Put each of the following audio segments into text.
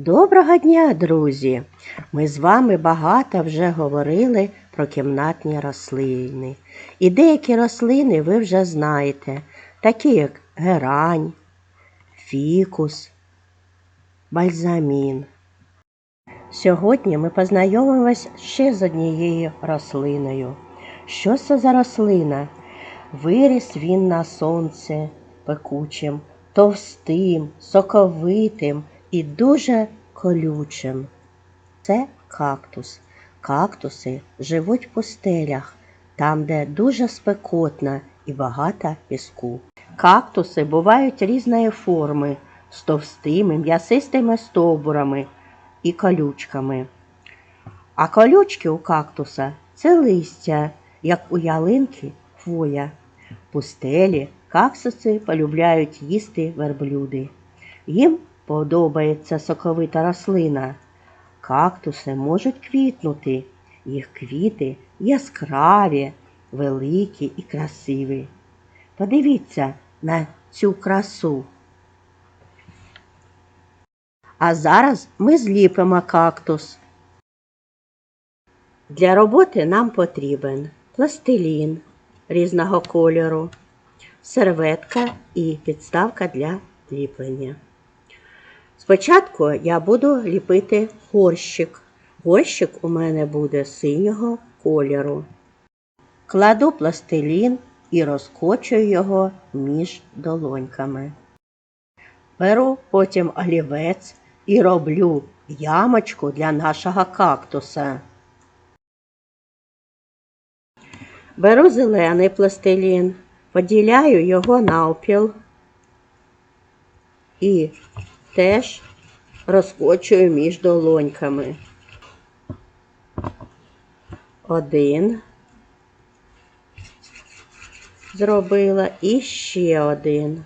Доброго дня, друзі! Ми з вами багато вже говорили про кімнатні рослини. І деякі рослини ви вже знаєте, такі як герань, фікус, бальзамін. Сьогодні ми познайомимось ще з однією рослиною. Що це за рослина? Виріс він на сонце пекучим, товстим, соковитим і дуже колючим. Це кактус. Кактуси живуть в пустелях, там, де дуже спекотно і багато піску. Кактуси бувають різної форми з товстими, м'ясистими стовбурами і колючками. А колючки у кактуса це листя, як у ялинки хвоя. Пустелі кактуси полюбляють їсти верблюди. Їм подобається соковита рослина. Кактуси можуть квітнути. Їх квіти яскраві, великі і красиві. Подивіться на цю красу. А зараз ми зліпимо кактус. Для роботи нам потрібен пластилін різного кольору, серветка і підставка для ліплення. Спочатку я буду ліпити горщик. Горщик у мене буде синього кольору. Кладу пластилін і розкочую його між долоньками. Беру потім олівець і роблю ямочку для нашого кактуса. Беру зелений пластилін, поділяю його навпіл і теж розкочую між долоньками. Один зробила і ще один.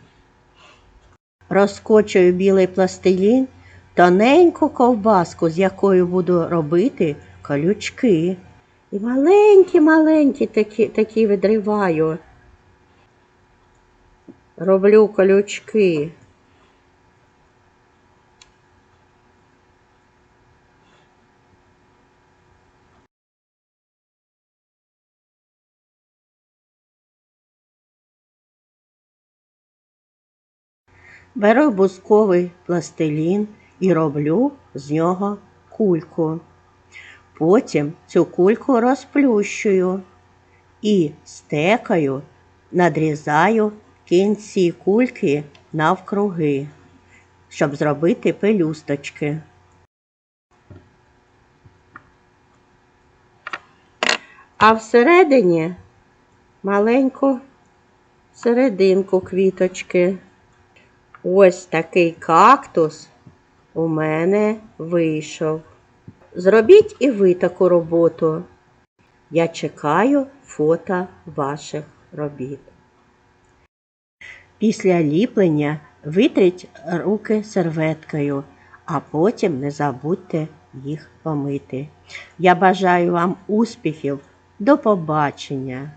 Розкочую білий пластилін, тоненьку ковбаску, з якою буду робити колючки. І маленькі-маленькі такі, такі відриваю. Роблю колючки. Беру бусковий пластилін і роблю з нього кульку. Потім цю кульку розплющую і стекою надрізаю кінці кульки навкруги, щоб зробити пелюсточки. А всередині маленьку серединку квіточки. Ось такий кактус у мене вийшов. Зробіть і ви таку роботу. Я чекаю фото ваших робіт. Після ліплення витріть руки серветкою, а потім не забудьте їх помити. Я бажаю вам успіхів. До побачення!